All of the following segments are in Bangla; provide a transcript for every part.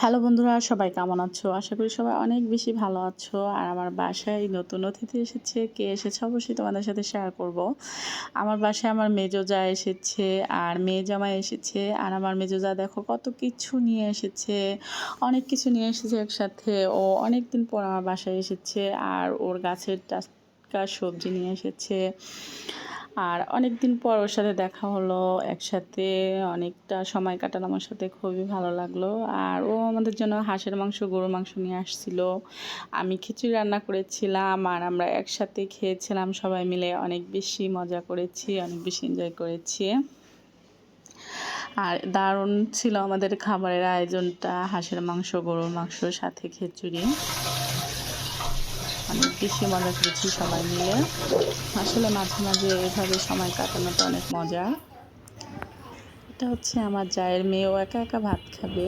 হ্যালো বন্ধুরা, সবাই কেমন আছো? আশা করি সবাই অনেক বেশি ভালো আছো। আর আমার বাসায় নতুন অতিথি এসেছে। কে এসেছে অবশ্যই তোমাদের সাথে শেয়ার করব। আমার বাসায় আমার মেজো যা এসেছে, আর মেয়ে জামাই এসেছে, আর আমার মেজো যা দেখো কত কিছু নিয়ে এসেছে। অনেক কিছু নিয়ে এসেছে একসাথে। ও অনেক দিন পর আমার বাসায় এসেছে, আর ওর গাছের টাটকা সবজি নিয়ে এসেছে। আর অনেক দিন পর ওর সাথে দেখা হলো একসাথে, অনেকটা সময় কাটানো আমার সাথে, খুবই ভালো লাগল। আর ও আমাদের জন্য হাঁসের মাংস, গরুর মাংস নিয়ে আসছিল। আমি খিচুড়ি রান্না করেছিলাম আর আমরা একসাথে খেয়েছিলাম, সবাই মিলে অনেক বেশি মজা করেছি, অনেক বেশি এনজয় করেছি। আর দারুণ ছিল আমাদের খাবারের আয়োজনটা, হাঁসের মাংস, গরুর মাংসর সাথে খিচুড়ি। অনেক বেশি মজা করেছি সবাই মিলে। আসলে মাঝে মাঝে এভাবে সময় কাটানোটা অনেক মজা। এটা হচ্ছে আমার জায়ের মেয়েও একা একা ভাত খাবে।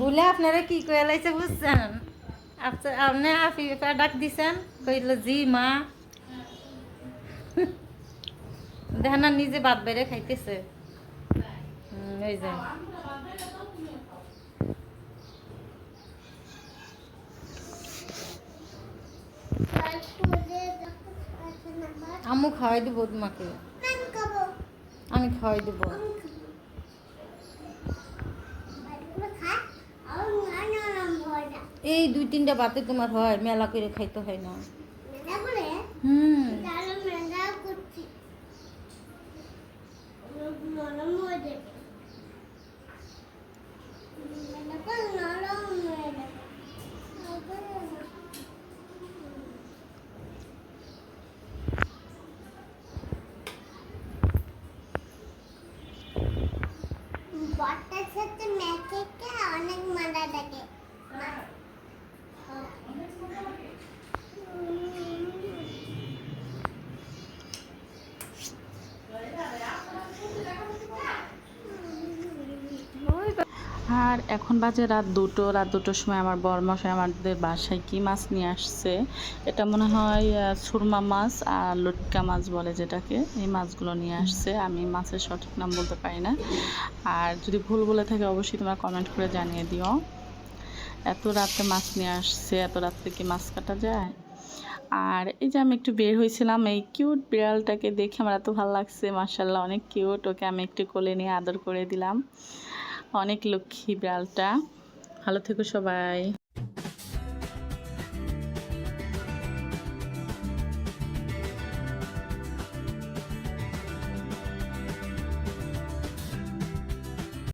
বলে আপনারা কি কয়ে লাইছে বুঝছেন? আপনি আফিফা ডাক দিছেন কইল জি মা দেখেন না নিজে ভাত বেড়ে খাইতেছে ওই যে আম্মু খাওয়াই দিব তোমাকে আমি খাওয়াই দিব এই দুই তিনটা বাতে তোমার হয়, মেলা করে খাইতে হয় না। হুম। বটটার সাথে মেখে অনেক মজা লাগে। আর এখন বাজে রাত দুটো, রাত দুটোর সময় আমার বরমশাই আমাদের বাসায় কি মাছ নিয়ে আসছে? এটা মনে হয় সুরমা মাছ আর লটকা মাছ বলে যেটাকে, এই মাছগুলো নিয়ে আসছে। আমি মাছের সঠিক নাম বলতে পারি না। আর যদি ভুল বলে থাকে, অবশ্যই তোমরা কমেন্ট করে জানিয়ে দিও। এত রাতে মাছ নিয়ে আসছে, এত রাত্রে কি মাছ কাটা যায়। আর এই যে আমি একটু বের হয়েছিলাম, এই কিউট বিড়ালটাকে দেখে আমার এত ভালো লাগছে মার্শাল্লাহ অনেক কিউট, ওকে আমি একটু কোলে নিয়ে আদর করে দিলাম। অনেক লক্ষ্মী বিড়ালটা। ভালো থেকো সবাই।